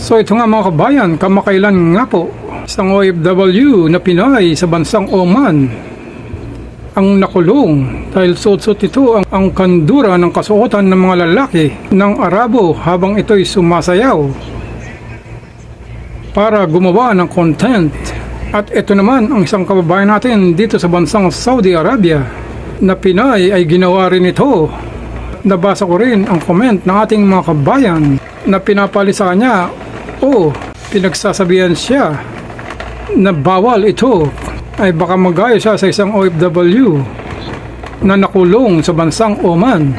So ito nga mga kabayan, kamakailan nga po, isang OFW na Pinay sa bansang Oman ang nakulong dahil suot-suot ito ang, ang kandura ng kasuotan ng mga lalaki ng Arabo habang ito'y sumasayaw para gumawa ng content. At ito naman ang isang kababayan natin dito sa bansang Saudi Arabia na Pinay ay ginawa rin ito. Nabasa ko rin ang comment ng ating mga kabayan na pinapali sa kanya o pinagsasabihan siya na bawal ito ay baka magayo siya sa isang OFW na nakulong sa bansang Oman.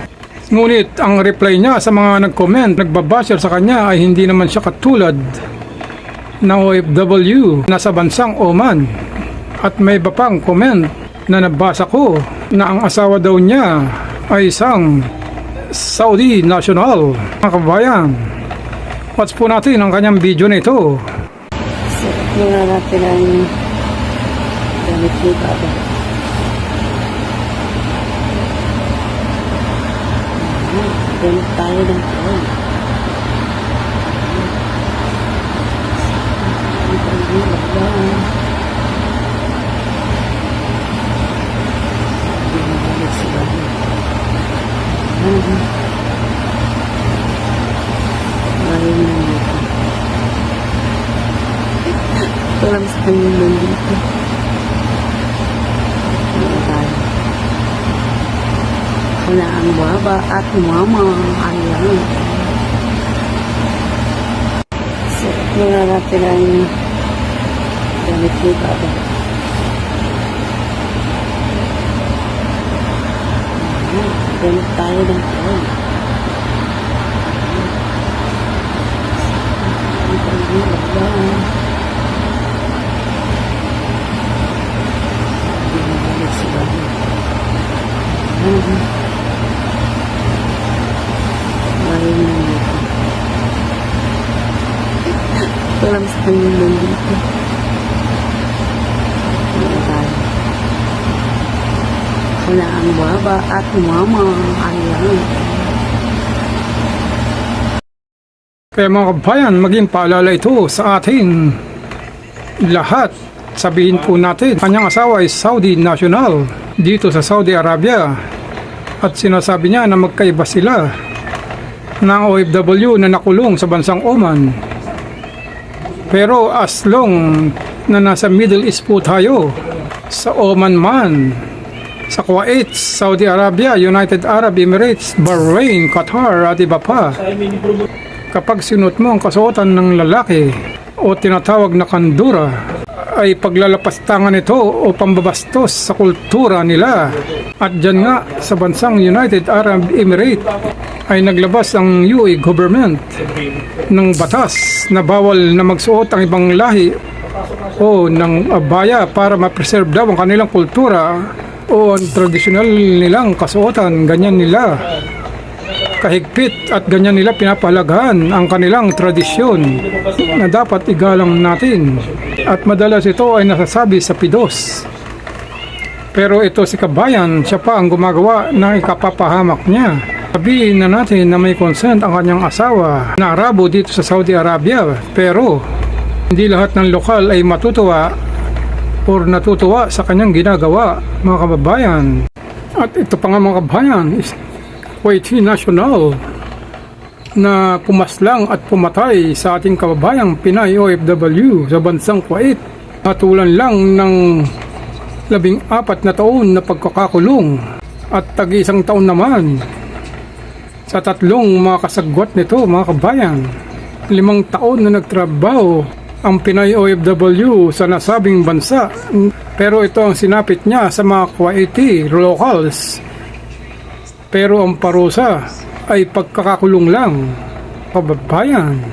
Ngunit ang reply niya sa mga nag-comment, nagbabasher sa kanya ay hindi naman siya katulad na OFW na sa bansang Oman. At may iba pang comment na nabasa ko na ang asawa daw niya ay isang Saudi national. Mga kabayan, watch po natin ang kanyang video na ito. So, muna natin ang gamit ni Baba. Gamit tayo ng phone. Ito ang Baba. Ginagalit si Baba. Ayan. Ayaw na nito. Walang sa kanya nandito. Wala ang baba at mama. Ayan. So, muna natin ang gamit ni baba. Gamit tayo ng phone. Ito ang baba. Ginagalit si Baba. Ayan. Ayaw na nito. Walang sa kanya nandito. Wala ang baba at mama. Ayan. Kaya mga kabayan, maging paalala ito sa atin lahat. Sabihin po natin, kanyang asawa ay Saudi national dito sa Saudi Arabia. At sinasabi niya na magkaiba sila ng OFW na nakulong sa bansang Oman. Pero as long na nasa Middle East po tayo, sa Oman man, sa Kuwait, Saudi Arabia, United Arab Emirates, Bahrain, Qatar at iba pa, kapag sinuot mo ang kasuotan ng lalaki o tinatawag na kandura ay paglalapastangan ito o pambabastos sa kultura nila. At dyan nga sa bansang United Arab Emirates ay naglabas ang UAE government ng batas na bawal na magsuot ang ibang lahi o ng abaya para ma-preserve daw ang kanilang kultura o ang tradisyonal nilang kasuotan, ganyan nila kahigpit at ganyan nila pinapalagahan ang kanilang tradisyon na dapat igalang natin. At madalas ito ay nasasabi sa pidos. Pero ito si Kabayan siya pa ang gumagawa ng ikapapahamak niya sabihin na natin na may consent ang kanyang asawa na Arabo dito sa Saudi Arabia. Pero hindi lahat ng lokal ay matutuwa or natutuwa sa kanyang ginagawa mga kababayan. At ito pa nga mga kababayan Kuwaiti national na pumaslang at pumatay sa ating kababayang Pinay OFW sa bansang Kuwait. Natulan lang ng labing apat na taon na pagkakakulong. At tag-isang taon naman sa tatlong mga kasagwat nito mga kabayan. Limang taon na nagtrabaho ang Pinay OFW sa nasabing bansa pero ito ang sinapit niya sa mga Kuwaiti locals pero ang parusa ay pagkakakulong lang. Kababayan.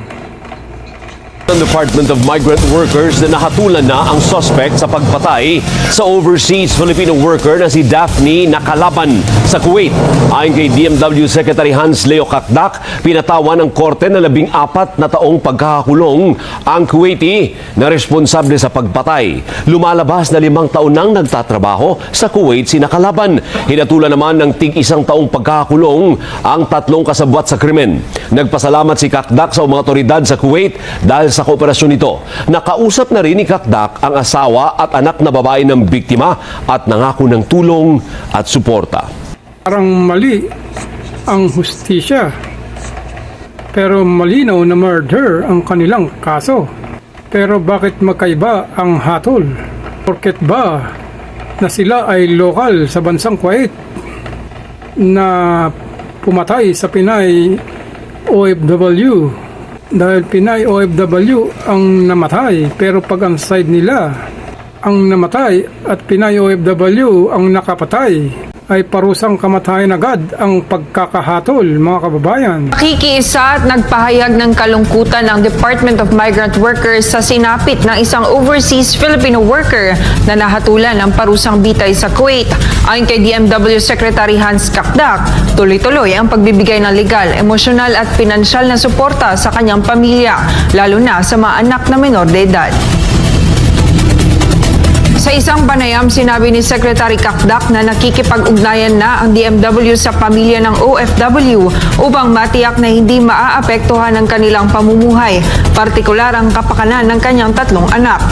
Ng Department of Migrant Workers na nahatulan na ang suspect sa pagpatay sa overseas Filipino worker na si Daphne Nakalaban sa Kuwait. Ayon kay DMW Secretary Hans Leo Kakdak, pinatawan ng korte na labing apat na taong pagkakakulong ang Kuwaiti na responsable sa pagpatay. Lumalabas na limang taon nang nagtatrabaho sa Kuwait si Nakalaban. Hinatulan naman ng tig isang taong pagkakakulong ang tatlong kasabwat sa krimen. Nagpasalamat si Kakdak sa mga otoridad sa Kuwait dahil sa kooperasyon nito. Nakausap na rin ni Kakdak ang asawa at anak na babae ng biktima at nangako ng tulong at suporta. Parang mali ang hustisya. Pero malinaw na murder ang kanilang kaso. Pero bakit magkaiba ang hatol? Porket ba na sila ay lokal sa bansang Kuwait na pumatay sa Pinay OFW dahil Pinay OFW ang namatay pero pag ang side nila ang namatay at Pinay OFW ang nakapatay ay parusang kamatayan agad ang pagkakahatol mga kababayan. Nakikiisa at nagpahayag ng kalungkutan ng Department of Migrant Workers sa sinapit ng isang overseas Filipino worker na nahatulan ng parusang bitay sa Kuwait. Ayon kay DMW Secretary Hans Kakdak, tuloy-tuloy ang pagbibigay ng legal, emosyonal at pinansyal na suporta sa kanyang pamilya, lalo na sa mga anak na menor de edad. Sa isang panayam, sinabi ni Secretary Kakdak na nakikipag-ugnayan na ang DMW sa pamilya ng OFW upang matiyak na hindi maaapektuhan ang kanilang pamumuhay, partikular ang kapakanan ng kanyang tatlong anak.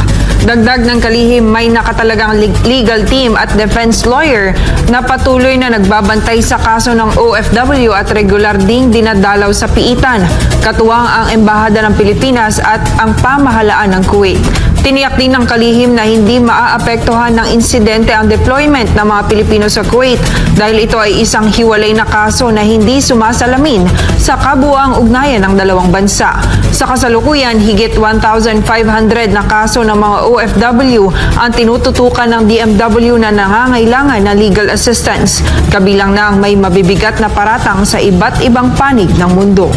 Dagdag ng kalihim, may nakatalagang leg- legal team at defense lawyer na patuloy na nagbabantay sa kaso ng OFW at regular ding dinadalaw sa piitan, katuwang ang Embahada ng Pilipinas at ang pamahalaan ng Kuwait. Tiniyak din ng kalihim na hindi maaapektuhan ng insidente ang deployment ng mga Pilipino sa Kuwait dahil ito ay isang hiwalay na kaso na hindi sumasalamin sa kabuang ugnayan ng dalawang bansa. Sa kasalukuyan, higit 1,500 na kaso ng mga OFW ang tinututukan ng DMW na nangangailangan ng legal assistance, kabilang na ang may mabibigat na paratang sa iba't ibang panig ng mundo.